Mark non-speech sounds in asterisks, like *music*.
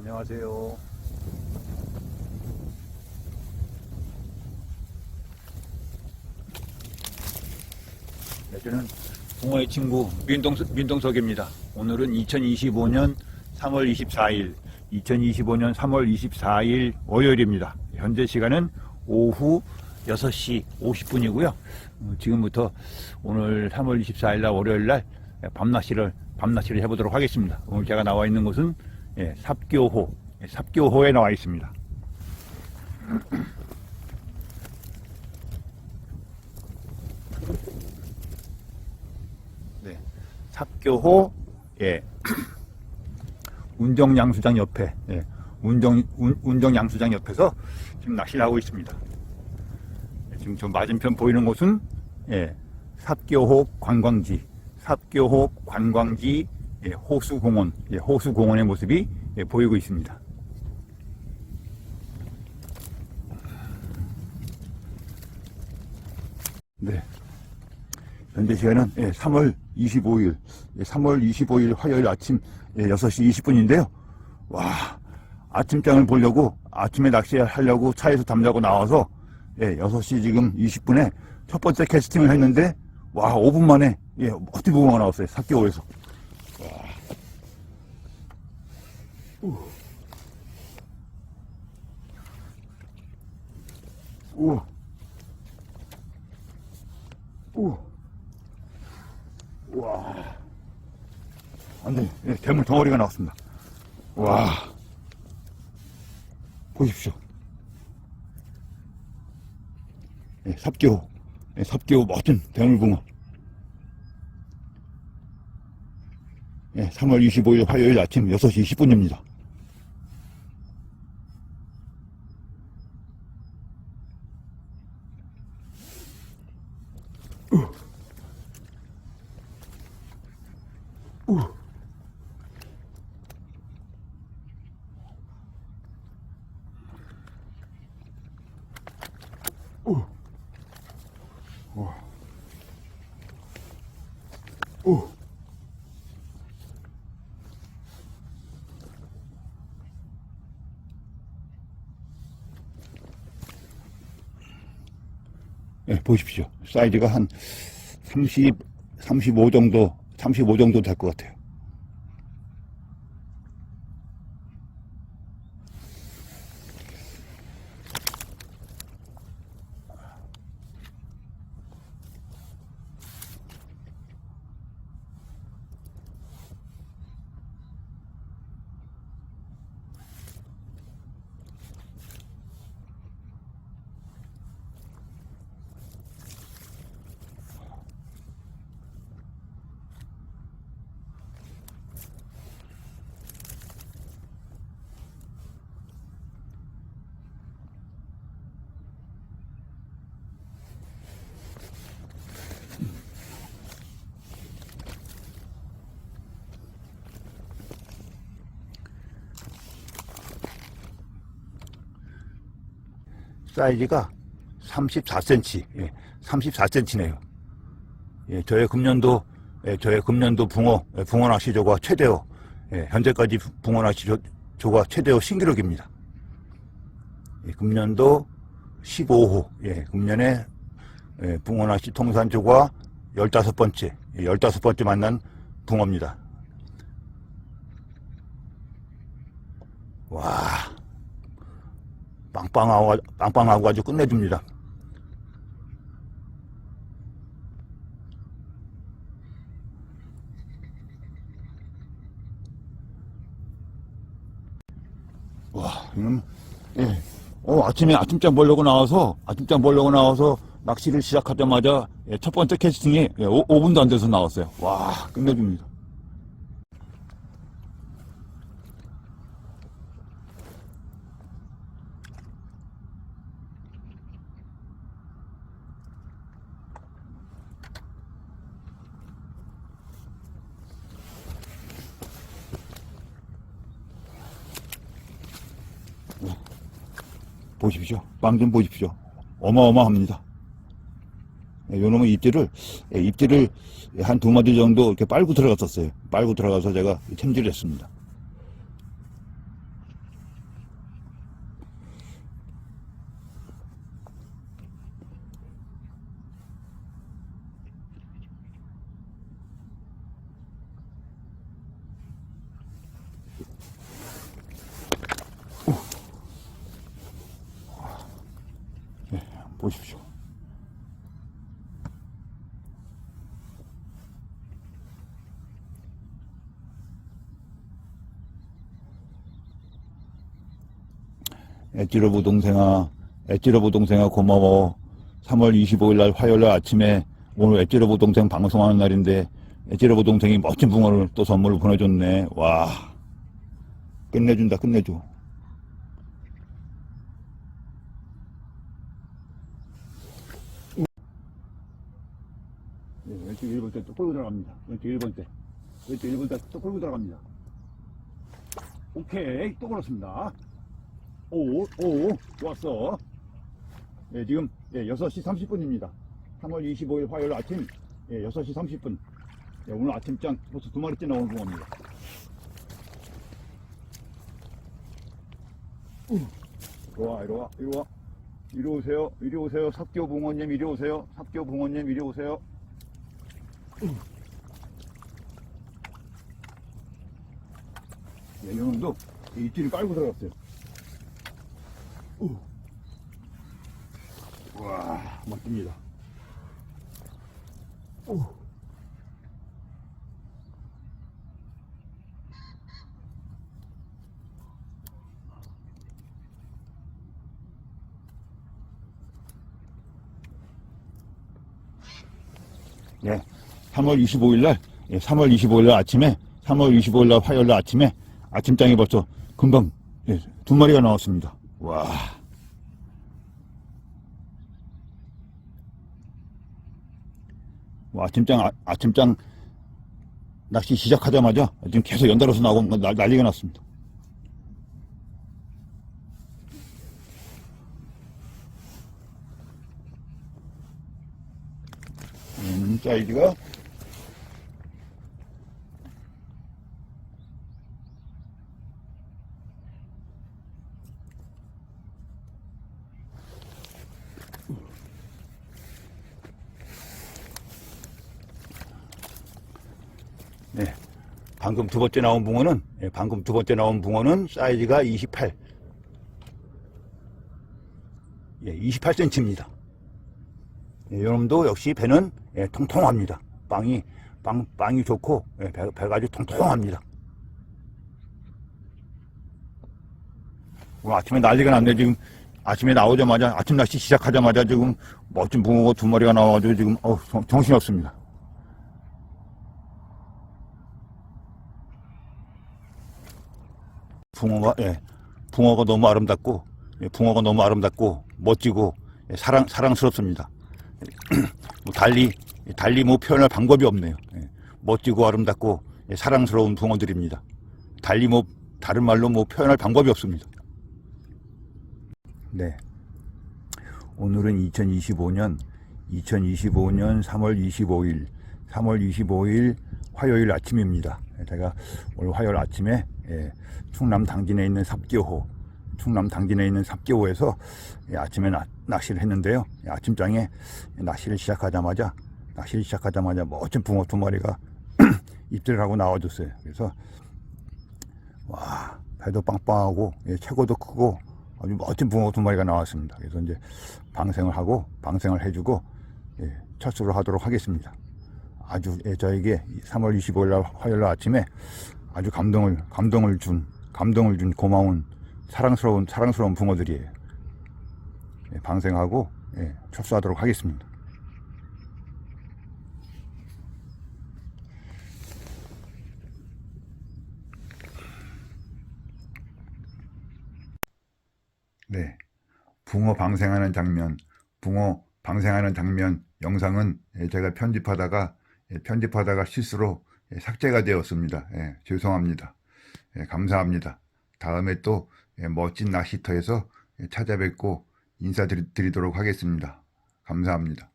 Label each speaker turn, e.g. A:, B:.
A: 안녕하세요. 네, 저는 붕어의 친구 민동석, 민동석입니다. 오늘은 2025년 3월 24일, 2025년 3월 24일 월요일입니다. 현재 시간은 오후 6시 50분이고요. 지금부터 오늘 3월 24일 날 월요일 날 밤낚시를 밤낚시를 해보도록 하겠습니다. 오늘 제가 나와 있는 곳은 예, 삽교호, 예, 삽교호에 나와 있습니다. 네, 삽교호 예, 운정 양수장 옆에 예, 운정 운, 운정 양수장 옆에서 지금 낚시를 하고 있습니다. 예, 지금 저 맞은편 보이는 곳은 예, 삽교호 관광지, 삽교호 관광지 예, 호수공원, 예, 호수공원의 모습이 예, 보이고 있습니다. 네. 현재 시간은 예, 3월 25일, 예, 3월 25일 화요일 아침 예, 6시 20분인데요. 와, 아침장을 보려고 아침에 낚시하려고 차에서 담자고 나와서 예, 6시 지금 20분에 첫 번째 캐스팅을 했는데 와, 5분 만에 예, 멋진 부어가 나왔어요. 삭개호에서. 우와. 우와. 우와. 완전 예, 대물 덩어리가 나왔습니다. 와. 보십시오. 예, 삽교, 예, 삽교 멋진 대물붕어. 예, 3월 25일 화요일 아침 6시 20분입니다. 오. 예, 보십시오. 사이즈가 한 30, 35 정도, 35 정도 될 것 같아요. 사이즈가 34cm, 예, 34cm네요. 예, 저의 금년도, 예, 저의 금년도 붕어, 예, 붕어 낚시 조가 최대어, 예, 현재까지 부- 붕어 낚시 조, 조가 최대어 신기록입니다. 예, 금년도 15호, 예, 금년에 예, 붕어 낚시 통산 조가 15번째, 예, 15번째 만난 붕어입니다. 와, 빵빵하고, 빵빵하고 아주 끝내줍니다. 와, 이건, 예. 어, 아침에 아침잠 보려고 나와서, 아침잠 보려고 나와서 낚시를 시작하자마자 예, 첫 번째 캐스팅이 예, 5, 분도안 돼서 나왔어요. 와, 끝내줍니다. 보십시오. 빵 좀 보십시오. 어마어마합니다. 예, 요놈의 입질을, 예, 입질을 한 두 마디 정도 이렇게 빨고 들어갔었어요. 빨고 들어가서 제가 챔질을 했습니다. 보십시오. 엣지러브 동생아, 엣지러브 동생아 고마워. 3월 25일 날 화요일 날 아침에 오늘 엣지러브 동생 방송하는 날인데 엣지러브 동생이 멋진 붕어를 또 선물로 보내줬네. 와. 끝내준다, 끝내줘. 네, 왼쪽 1번 때또 끌고 들어갑니다. 왼쪽 1번 때. 왼쪽 1번 때또 끌고 들어갑니다. 오케이, 또 걸었습니다. 오, 오, 좋았어. 예, 지금 예, 6시 30분입니다. 3월 25일 화요일 아침 예, 6시 30분. 예, 오늘 아침장 벌써 두 마리째 나오는 붕어입니다. 우, 이리 와, 이리 와, 이리 와. 이리 오세요, 이리 오세요. 삽교 붕어님, 이리 오세요. 삽교 붕어님, 이리 오세요. 예, 이놈도 입질을 깔고 들어갔어요. 우. 와, 멋집니다. 우. 네. 3월 25일 날, 예, 3월 25일 날 아침에, 3월 25일 날 화요일 날 아침에 아침장에 벌써 금방 예, 두 마리가 나왔습니다. 와. 뭐 아침장, 아, 아침장 낚시 시작하자마자 지금 계속 연달아서 나오고 뭐 난- 난리가 났습니다. 음, 사이즈가 네. 방금 두 번째 나온 붕어는, 예, 방금 두 번째 나온 붕어는 사이즈가 28. 예, 28cm입니다. 예, 요놈도 역시 배는 예, 통통합니다. 빵이, 빵, 빵이 좋고, 예, 배, 배가 아주 통통합니다. 오늘 아침에 난리가 났네, 지금. 아침에 나오자마자, 아침 낚시 시작하자마자 지금 멋진 붕어가 두 마리가 나와가지고 지금, 어 정신없습니다. 붕어가 예, 붕어가 너무 아름답고 예, 붕어가 너무 아름답고 멋지고 예, 사랑 사랑스럽습니다. *clears throat* 뭐 달리 달리 뭐 표현할 방법이 없네요. 예, 멋지고 아름답고 예, 사랑스러운 붕어들입니다. 달리 뭐 다른 말로 뭐 표현할 방법이 없습니다. 네. 오늘은 2025년 2025년 3월 25일 3월 25일 화요일 아침입니다. 예, 제가 오늘 화요일 아침에 예, 충남 당진에 있는 삽교호 충남 당진에 있는 삽교호에서 예, 아침에 나- 낚시를 했는데요. 예, 아침장에 낚시를 시작하자마자 낚시를 시작하자마자 멋진 붕어 두 마리가 *clears throat* 입질을 하고 나와줬어요. 그래서 와 배도 빵빵하고 예, 체고도 크고 아주 멋진 붕어 두 마리가 나왔습니다. 그래서 이제 방생을 하고 방생을 해주고 예, 철수를 하도록 하겠습니다. 아주 예, 저에게 3월 25일 날 화요일 날 아침에 아주 감동을 감동을 준 감동을 준 고마운 사랑스러운 사랑스러운 붕어들이에요. 예, 방생하고 예, 철수하도록 하겠습니다. 네. 붕어 방생하는 장면, 붕어 방생하는 장면 영상은 예, 제가 편집하다가 예, 편집하다가 실수로 예, 삭제가 되었습니다. 예, 죄송합니다. 예, 감사합니다. 다음에 또 예, 멋진 낚시터에서 예, 찾아뵙고 인사드리도록 하겠습니다. 감사합니다.